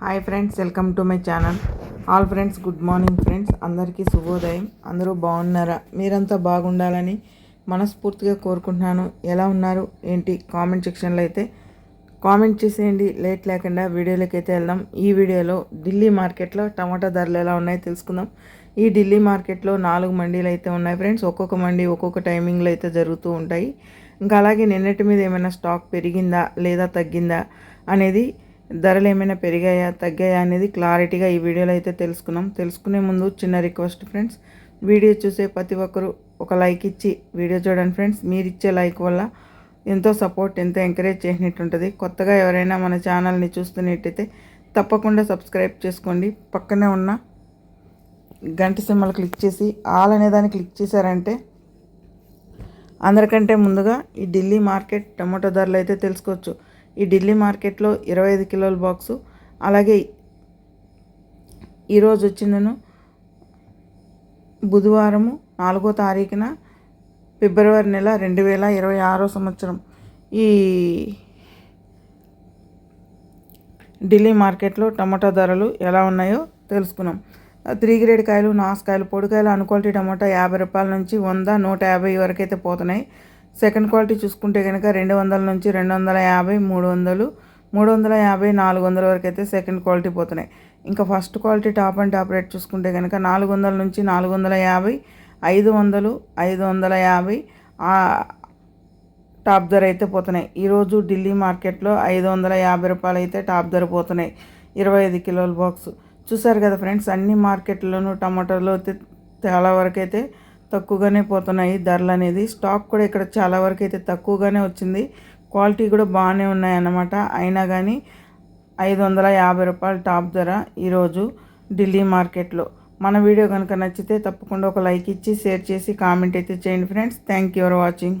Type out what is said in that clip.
Hi friends welcome to my channel. All friends good morning friends. అందరికీ శుభోదయం. అందరూ బాగున్నారా? మీరంతా బాగుండాలని మనస్ఫూర్తిగా కోరుకుంటున్నాను. ఎలా ఉన్నారు? ఏంటి? కామెంట్ సెక్షన్లో అయితే కామెంట్ చేసేయండి. లేట్ లేకుండా వీడియోలోకి అయితే వెళ్దాం. ఈ వీడియోలో ఢిల్లీ మార్కెట్లో టమాటా ధరలు ఎలా ఉన్నాయో తెలుసుకుందాం. ఈ ఢిల్లీ మార్కెట్లో నాలుగు మండీలు అయితే ఉన్నాయి ఫ్రెండ్స్. ఒక్కొక్క మండీ ఒక్కొక్క టైమింగ్లో అయితే జరుగుతూ ఉంటాయి. ఇంకా అలాగే నిన్నటి మీద ఏమైనా స్టాక్ పెరిగిందా లేదా తగ్గిందా అనేది ధరలు ఏమైనా పెరిగాయా తగ్గాయా అనేది క్లారిటీగా ఈ వీడియోలో అయితే తెలుసుకున్నాం. తెలుసుకునే ముందు చిన్న రిక్వెస్ట్ ఫ్రెండ్స్ వీడియో చూసే ప్రతి ఒక్కరు ఒక లైక్ ఇచ్చి వీడియో చూడండి ఫ్రెండ్స్. మీరు ఇచ్చే లైక్ వల్ల ఎంతో సపోర్ట్ ఎంతో ఎంకరేజ్ చేసినట్టు ఉంటుంది కొత్తగా ఎవరైనా మన ఛానల్ని చూస్తున్నట్టయితే తప్పకుండా సబ్స్క్రైబ్ చేసుకోండి. పక్కనే ఉన్న గంట సింబల్ క్లిక్ చేసి ఆల్ అనే దాన్ని క్లిక్ చేశారంటే అందరికంటే ముందుగా ఈ ఢిల్లీ మార్కెట్ టమాటో ధరలు అయితే తెలుసుకోవచ్చు. ఈ ఢిల్లీ మార్కెట్లో ఇరవై ఐదు కిలోల బాక్సు. అలాగే ఈరోజు వచ్చిందను బుధవారము నాలుగో తారీఖున ఫిబ్రవరి నెల రెండు వేల ఇరవై ఆరో సంవత్సరం. ఈ ఢిల్లీ మార్కెట్లో టమాటా ధరలు ఎలా ఉన్నాయో తెలుసుకున్నాం. త్రీ గ్రేడ్ కాయలు నాసుకాయలు పొడికాయలు అన్క్వాలిటీ టమాటా యాభై రూపాయల నుంచి వంద నూట యాభై వరకు అయితే పోతున్నాయి. సెకండ్ క్వాలిటీ చూసుకుంటే కనుక రెండు వందల నుంచి రెండు వందల యాభై మూడు వందలు మూడు వందల యాభై నాలుగు వందల వరకు అయితే సెకండ్ క్వాలిటీ పోతున్నాయి. ఇంకా first quality top and top rate చూసుకుంటే కనుక నాలుగు వందల నుంచి నాలుగు వందల యాభై ఐదు వందలు ఐదు వందల యాభై టాప్ ధర అయితే పోతున్నాయి. ఈరోజు ఢిల్లీ మార్కెట్లో ఐదు వందల యాభై రూపాయలు అయితే టాప్ ధర పోతున్నాయి. ఇరవై ఐదు కిలోల బాక్స్. చూసారు కదా ఫ్రెండ్స్ అన్ని మార్కెట్లోనూ టమాటాలు అయితే చాలా వరకు అయితే తక్కువగానే పోతున్నాయి. ధరలు అనేది స్టాక్ కూడా ఇక్కడ చాలా వరకు అయితే తక్కువగానే వచ్చింది. క్వాలిటీ కూడా బాగానే ఉన్నాయి అన్నమాట అయినా కానీ ఐదు వందల యాభై రూపాయలు టాప్ ధర ఈరోజు ఢిల్లీ మార్కెట్లో. మన వీడియో కనుక నచ్చితే తప్పకుండా ఒక లైక్ ఇచ్చి షేర్ చేసి కామెంట్ అయితే చేయండి friends. Thank you for watching.